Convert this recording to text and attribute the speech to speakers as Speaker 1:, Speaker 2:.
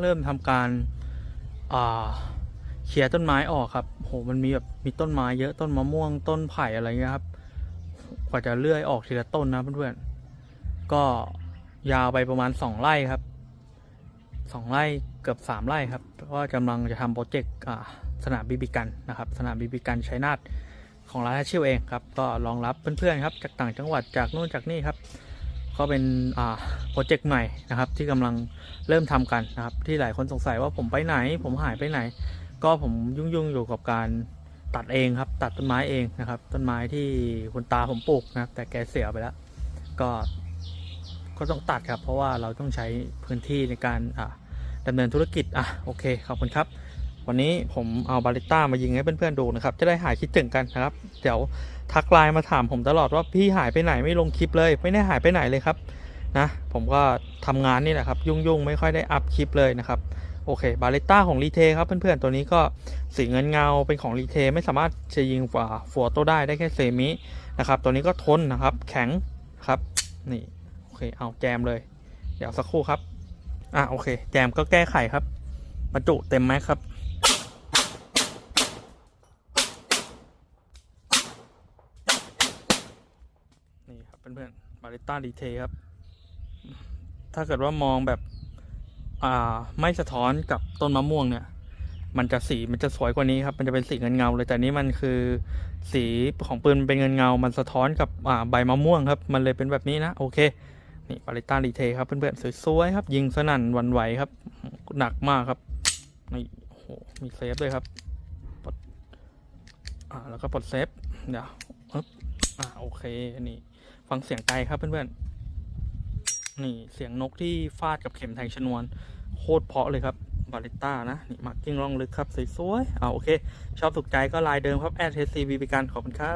Speaker 1: เริ่มทำการเคลียต้นไม้ออกครับโหมันมีแบบมีต้นไม้เยอะต้นมะม่วงต้นไผ่อะไรเงี้ยครับ กว่าจะเลื่อยออกทีละต้นนะเพื่อนๆก็ยาวไปประมาณสองไร่ครับสองไร่เกือบสามไร่ครับก็กำลังจะทำโปรเจกต์สนามบีบีกันนะครับสนามบีบีกันชัยนาทของร้านอาชิวเองครับก็รองรับเพื่อนๆครับจากต่างจังหวัดจากนู่นจากนี่ครับ ก็เป็นโปรเจกต์ใหม่นะครับ ที่กำลังเริ่มทำกันนะครับ ที่หลายคนสงสัยว่าผมไปไหน ผมหายไปไหน ก็ผมยุ่งๆอยู่กับการตัดเองครับ ตัดต้นไม้เองนะครับ ต้นไม้ที่คุณตาผมปลูกนะครับ แต่แกเสียไปแล้ว ก็ก็ต้องตัดครับ เพราะว่าเราต้องใช้พื้นที่ในการอ่าดำเนินธุรกิจอะโอเคขอบคุณครับ วันนี้ผมเอาบาริต้ามายิงให้เพื่อนๆดูนะครับ จะได้หายคิดถึงกันนะครับ เดี๋ยวทักไลน์มาถามผมตลอดว่าพี่หายไปไหนไม่ลงคลิปเลย ไม่ได้หายไปไหนเลยครับนะผมก็ทำงานนี่แหละครับ ยุ่งๆ ไม่ค่อยได้อัพคลิปเลยนะครับ โอเคบาริต้าของรีเทครับ เพื่อนๆ ตัวนี้ก็สีเงินเงาเป็นของรีเทไม่สามารถจะยิงฝ่าฟัวโตได้ได้แค่เซมินะครับตัวนี้ก็ทนนะครับ แข็งครับนี่โอเคเอาแจมเลย เดี๋ยวสักครู่ครับอะโอเค แจมก็แก้ไขครับบรรจุเต็มแม็กครับ นี่ครับ เพื่อนๆบาริต้ารีเทครับ ถ้าเกิดว่ามองแบบอ่าไม่สะท้อนกับต้นมะม่วงเนี่ย มันจะสีมันจะสวยกว่านี้ครับ มันจะเป็นสีเงินเงาเลยแต่นี้มันคือสีของปืนเป็นเงินเงา มันสะท้อนกับอ่าใบมะม่วงครับ มันเลยเป็นแบบนี้นะโอเคนี่บาริต้ารีเทครับเพื่อนๆสวยๆครับ ยิงสนั่นหวันไหวครับ หนักมากครับนี่โอ้โหมีเซฟด้วยครับปลดอ่าแล้วก็ปลดเซฟเดี๋ยวอ๊อ่าโอเคนี่ ฟังเสียงไกลครับเพื่อนๆ นี่เสียงนกที่ฟาดกับเข็มแทงชนวน โคตรเพาะเลยครับบาริต้านะนี่มาร์กิ้งร่องลึกครับสวยๆอ่าโอเค ชอบถูกใจก็ไลน์เดิมครับแอดเทสซีบีบีกันขอบคุณครับ